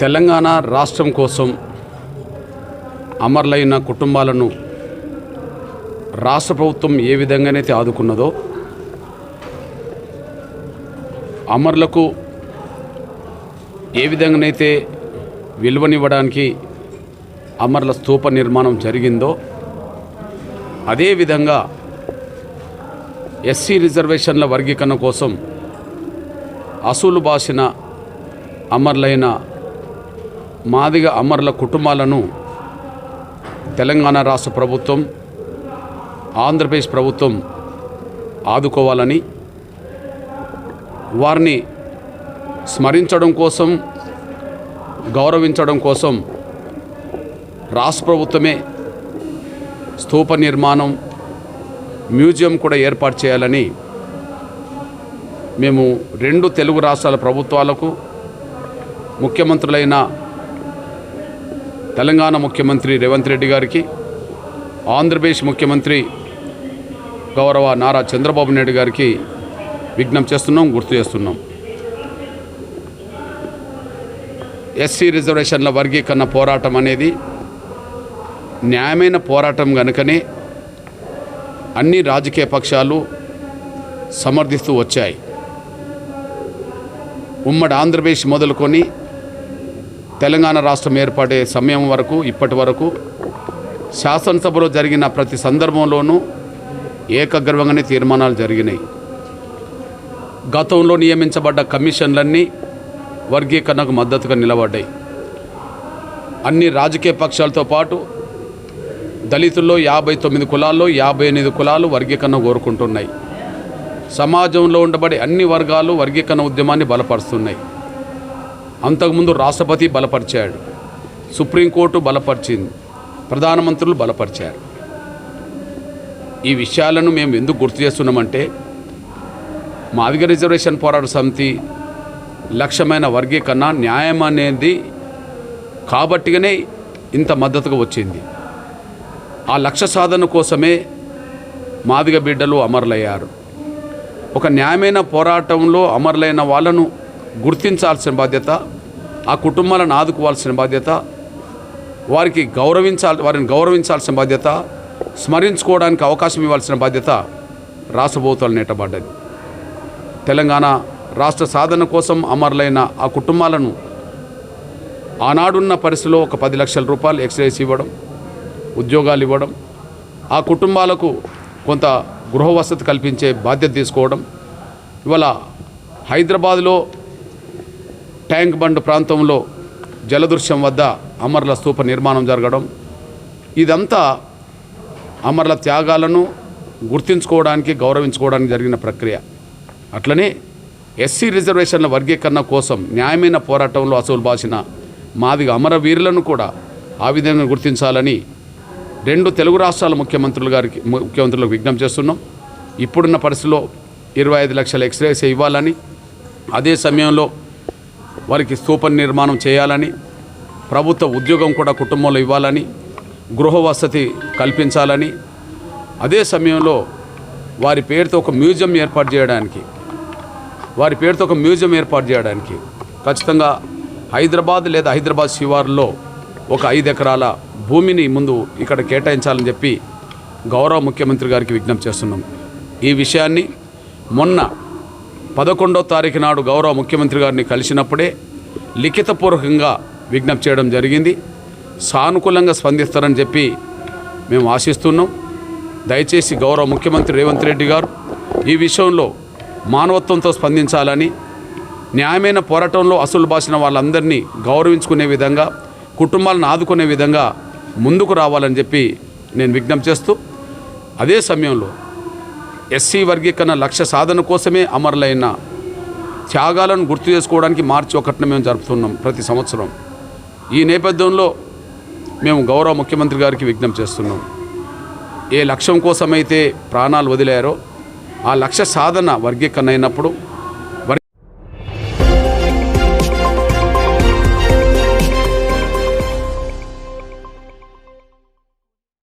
తెలంగాణ రాష్ట్రం కోసం అమరులైన కుటుంబాలను రాష్ట్ర ప్రభుత్వం ఏ విధంగానైతే ఆదుకున్నదో అమరులకు ఏ విధంగానైతే విలువనివ్వడానికి అమరుల స్తూప నిర్మాణం జరిగిందో అదేవిధంగా ఎస్సీ రిజర్వేషన్ల వర్గీకరణ కోసం అసూలు బాసిన అమరులైన మాదిగ అమరుల కుటుంబాలను తెలంగాణ రాష్ట్ర ప్రభుత్వం ఆంధ్రప్రదేశ్ ప్రభుత్వం ఆదుకోవాలని వారిని స్మరించడం కోసం గౌరవించడం కోసం రాష్ట్ర ప్రభుత్వమే స్థూప నిర్మాణం మ్యూజియం కూడా ఏర్పాటు చేయాలని మేము రెండు తెలుగు రాష్ట్రాల ప్రభుత్వాలకు ముఖ్యమంత్రులైన తెలంగాణ ముఖ్యమంత్రి రేవంత్ రెడ్డి గారికి ఆంధ్రప్రదేశ్ ముఖ్యమంత్రి గౌరవ నారా చంద్రబాబు నాయుడు గారికి విజ్ఞప్తి చేస్తున్నాం గుర్తు చేస్తున్నాం. ఎస్సీ రిజర్వేషన్ల వర్గీకరణ పోరాటం అనేది న్యాయమైన పోరాటం కనుకనే అన్ని రాజకీయ పక్షాలు సమర్థిస్తూ వచ్చాయి. ఉమ్మడి ఆంధ్రప్రదేశ్ మొదలుకొని తెలంగాణ రాష్ట్రం ఏర్పడే సమయం వరకు ఇప్పటి వరకు శాసనసభలో జరిగిన ప్రతి సందర్భంలోనూ ఏకగ్రవంగానే తీర్మానాలు జరిగినాయి. గతంలో నియమించబడ్డ కమిషన్లన్నీ వర్గీకరణకు మద్దతుగా నిలబడ్డాయి. అన్ని రాజకీయ పక్షాలతో పాటు దళితుల్లో యాభై తొమ్మిది కులాల్లో యాభై ఎనిమిది కులాలు వర్గీకరణ కోరుకుంటున్నాయి. సమాజంలో ఉండబడే అన్ని వర్గాలు వర్గీకరణ ఉద్యమాన్ని బలపరుస్తున్నాయి. అంతకుముందు రాష్ట్రపతి బలపరిచాడు. సుప్రీంకోర్టు బలపరిచింది. ప్రధానమంత్రులు బలపరిచారు. ఈ విషయాలను మేము ఎందుకు గుర్తు చేస్తున్నామంటే మాదిగ రిజర్వేషన్ పోరాట సమితి లక్ష్యమైన వర్గీకరణ న్యాయం అనేది కాబట్టిగానే ఇంత మద్దతుగా వచ్చింది. ఆ లక్ష్య సాధన కోసమే మాదిగ బిడ్డలు అమరులయ్యారు. ఒక న్యాయమైన పోరాటంలో అమరులైన వాళ్ళను గుర్తించాల్సిన బాధ్యత ఆ కుటుంబాలను ఆదుకోవాల్సిన బాధ్యత వారికి గౌరవించాలి వారిని గౌరవించాల్సిన బాధ్యత స్మరించుకోవడానికి అవకాశం ఇవ్వాల్సిన బాధ్యత రాష్ట్ర ప్రభుత్వాలు నేటబడ్డది తెలంగాణ రాష్ట్ర సాధన కోసం అమరులైన ఆ కుటుంబాలను ఆనాడున్న పరిస్థితిలో ఒక పది లక్షల రూపాయలు ఎక్స్రేస్ ఇవ్వడం ఉద్యోగాలు ఇవ్వడం ఆ కుటుంబాలకు కొంత గృహ వసతి కల్పించే బాధ్యత తీసుకోవడం ఇవాళ హైదరాబాద్లో ట్యాంక్ బండ్ ప్రాంతంలో జలదృశ్యం వద్ద అమరుల స్తూప నిర్మాణం జరగడం ఇదంతా అమరుల త్యాగాలను గుర్తించుకోవడానికి గౌరవించుకోవడానికి జరిగిన ప్రక్రియ. అట్లనే ఎస్సీ రిజర్వేషన్ల వర్గీకరణ కోసం న్యాయమైన పోరాటంలో అసలు బాసిన మాదిగ అమరవీరులను కూడా ఆ విధంగా గుర్తించాలని రెండు తెలుగు రాష్ట్రాల ముఖ్యమంత్రులు గారికి ముఖ్యమంత్రులకు విజ్ఞప్తి చేస్తున్నాం. ఇప్పుడున్న పరిస్థితిలో ఇరవై ఐదు లక్షల ఎక్స్రేస్ ఇవ్వాలని అదే సమయంలో వారికి స్థూపం నిర్మాణం చేయాలని ప్రభుత్వ ఉద్యోగం కూడా కుటుంబంలో ఇవ్వాలని గృహ వసతి కల్పించాలని అదే సమయంలో వారి పేరుతో ఒక మ్యూజియం ఏర్పాటు చేయడానికి వారి పేరుతో ఒక మ్యూజియం ఏర్పాటు చేయడానికి ఖచ్చితంగా హైదరాబాద్ లేదా హైదరాబాద్ శివారులో ఒక ఐదు ఎకరాల భూమిని ముందు ఇక్కడ కేటాయించాలని చెప్పి గౌరవ ముఖ్యమంత్రి గారికి విజ్ఞప్తి చేస్తున్నాం. ఈ విషయాన్ని మొన్న పదకొండో తారీఖు నాడు గౌరవ ముఖ్యమంత్రి గారిని కలిసినప్పుడే లిఖితపూర్వకంగా విజ్ఞప్తి చేయడం జరిగింది. సానుకూలంగా స్పందిస్తారని చెప్పి మేము ఆశిస్తున్నాం. దయచేసి గౌరవ ముఖ్యమంత్రి రేవంత్ రెడ్డి గారు ఈ విషయంలో మానవత్వంతో స్పందించాలని న్యాయమైన పోరాటంలో అసలు బాసిన వాళ్ళందరినీ గౌరవించుకునే విధంగా కుటుంబాలను ఆదుకునే విధంగా ముందుకు రావాలని చెప్పి నేను విజ్ఞప్తి చేస్తూ అదే సమయంలో ఎస్సీ వర్గీకరణ లక్ష్య సాధన కోసమే అమరులైన త్యాగాలను గుర్తు చేసుకోవడానికి మార్చి ఒకటిన మేము జరుపుతున్నాం ప్రతి సంవత్సరం. ఈ నేపథ్యంలో మేము గౌరవ ముఖ్యమంత్రి గారికి విజ్ఞప్తి చేస్తున్నాం. ఏ లక్ష్యం కోసమైతే ప్రాణాలు వదిలారో ఆ లక్ష్య సాధన వర్గీకరణ అయినప్పుడు